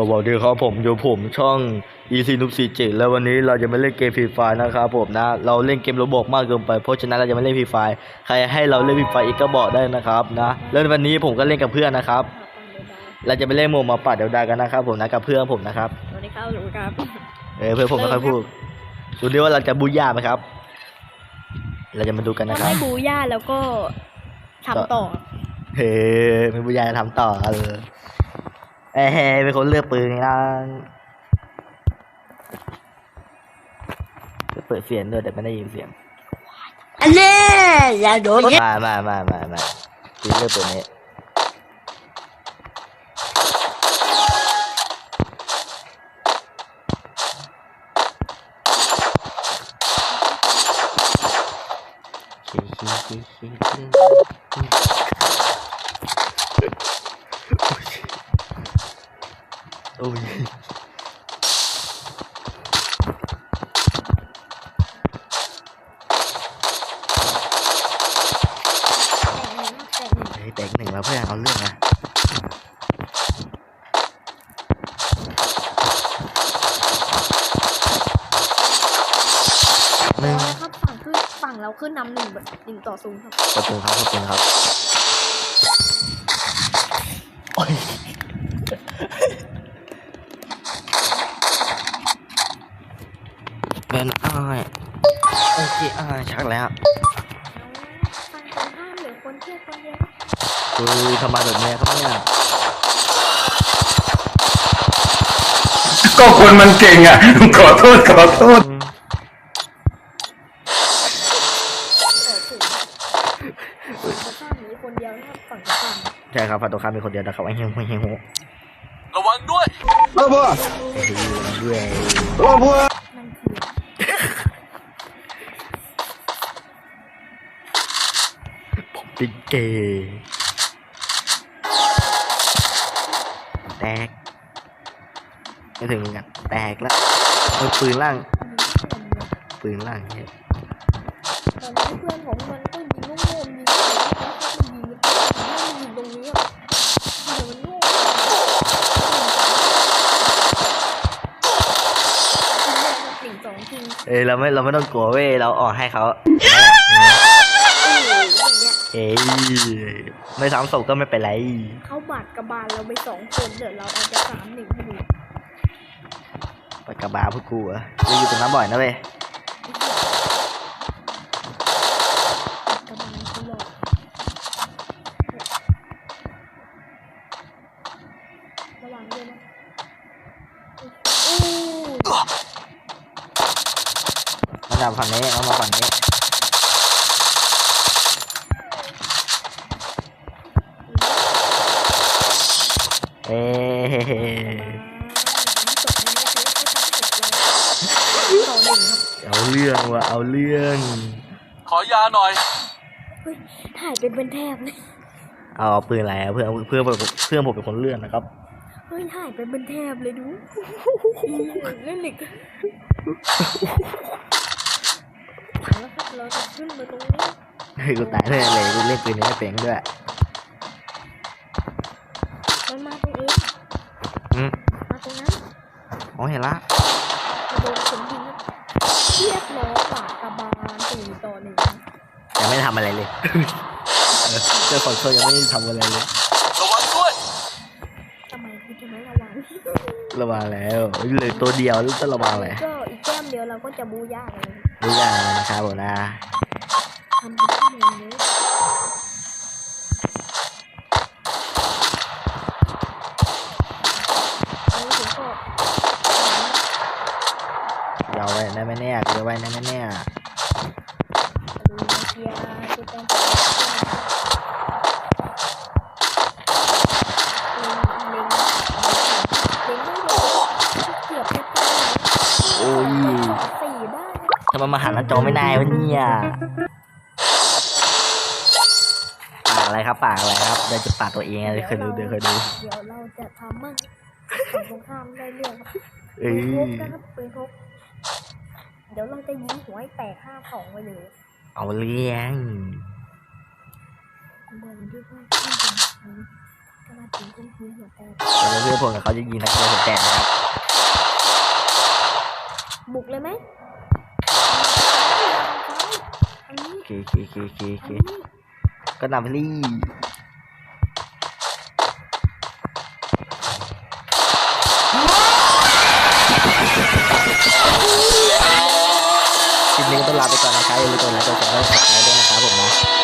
สวัสดีครับผมอยู่ผมช่อง EC n o o b 47แล้ววันนี้เราจะมาเล่นเกมฟรีไฟนะครับผมนะ เราเล่นเกมโรบอกมากเกินไป เพราะฉะนั้นเราจะไม่เล่นฟรีไฟใครให้เราเล่นฟรีไฟอีกก็บอกได้นะครับนะแล้ววันนี้ผมก็เล่นกับเพื่อนนะครับ เราจะไปเล่นโมมาปัดเดยวดากันนะครับผมนะกับเพื่อนผมนะครับสวัสดีครับลุงครับเออเพื่อนผมไม่ค่อยพูดดูดิว่าเราจะบูย่าไหมครับ เราจะมาดูกันถ้านะครับไม่บูย่าแล้วก็ทำต่อเฮ้ไม่บูย่าจะทำต่อเออ เอ้ยเป็นคนเลือกปืนนะจะเปิดเสียงด้วยแต่ไม่ได้ยินเสียงอันนี้อย่าโดนมามามามามาปืนเลือกปืนนี้ โอ้ยเฮ้ยแตกหนึ่งแล้วเพื่อนเอาเรื่องนะหนึ่งครับฝั่งขึ้นฝั่งเราขึ้นนำหนึ่งแบบหนึ่งต่อศูนย์ครับขอบคุณครับขอบคุณครับโอ้ย เป็นอ้ายโอเคอ้ายชักแล้วฝั่งตรงข้ามเหลือคนเทียบคนเดียวเฮ้ยทำไมแบบนี้ครับเนี่ยก็คนมันเก่งอะ ขอโทษขอโทษอืมต่อศูนย์ฝั่งตรงข้ามมีคนเดียวนะครับฝั่งตรงข้ามใช่ครับฝั่งตรงข้ามมีคนเดียวนะครับไอ้เหี้ยไอ้เหี้ยโหระวังด้วยเฮ้ยด้วยนั่น เป็นเกแตกไม่ถึงกันแตกแล้วเออปืนล่าง ปืนล่างเนี่ยตอนนี้เพื่อนของมันก็ยิงโง่ๆยิงยิงยิงตรงนี้อะเดี๋ยวมันโง่หนึ่งสองจริงเอ้ยเราไม่เราไม่ต้องกลัวเว้ยเราออกให้เขา เอ้ยไม่ซ้ำศพก็ไม่เป็นไร เขาบาดกระบาลเราไปสองคนเดี๋ยวเราเอาจะสามหนึ่งให้ดูไปกระบาพวกกูอะกูอยู่ตรงนั้นบ่อยนะเว้ยกระบาลเขาหลอกระวังด้วยนะโอ้มาดับฝั่งนี้เอามาฝั่งนี้ เอ้ยต่อหนึ่งครับเอาเรื่องว่ะเอาเรื่อง ขอยาหน่อยเฮ้ยถ่ายเป็นเป็นแทบเลยเอาปืนอะไรอะเพื่อนเพื่อนผมเพื่อนผมเป็นคนเลื่อนนะครับเฮ้ยถ่ายเป็นเป็นแทบเลยดูเล่นเหล็กแล้วครับเราจะขึ้นมาตรงนี้เฮ้ยกูตายแน่เลยกูเล่นปืนนี้ไม่เป็นด้วยมันมาตรงนี้ อืมมาตรงนั้นอ๋อเห็นละมาโดนผมยิงเรียบร้อยปากกระบาลสี่ต่อหนึ่งยังไม่ได้ทำอะไรเลยเออเจ้าของโชว์ยังไม่ได้ทำอะไรเลยระวังด้วยทำไมคุณจะไม่ระวังระวังแล้วเหลยตัวเดียวแล้วจะระวังเลยก็อีกแก้มเดียวเราก็จะบูย่าเลยดูอย่างนะครับผมนะ ทำเป็นที่หนึ่งเลยเอาถึงก็ เรา ไว้ได้ไหมเนี่ยกูจะไว้ได้ไหมเนี่ยดูเชียร์จุดแดงเล็งเล็งเล็งไม่โดนเกือบจะตายโอ้ยสี่ได้ทำไมมาหันหน้าจอไม่ได้วะเนี่ยปากอะไรครับปากอะไรครับเดี๋ยวจะปากตัวเองเลยเคยดูเดี๋ยวเคยดูเดี๋ยวเราจะทำมั่งฝั่งตรงข้ามได้เรื่องครับเอ้ปืนพกยนะครับปืนพก เดี๋ยวเราจะยิงหัวให้แตกห้าสองไปเลยเอาเลี้ยงบอกด้วยว่าที่เป็นก็มาถึงพวกนี้หัวแตกเดี๋ยวเพื่อนผมกับเขาจะยิงนักเรียนผมแตกนะครับบุกเลยไหมอันนี้โอเคโอเคโอเคโอเคโอเคอันนี้ก็นำไปรี่ นี้ก็ต้องลาไปก่อนนะครับอย่าลืมกดไลค์กดแชร์และกดซับสไครต์ด้วยนะครับผมนะ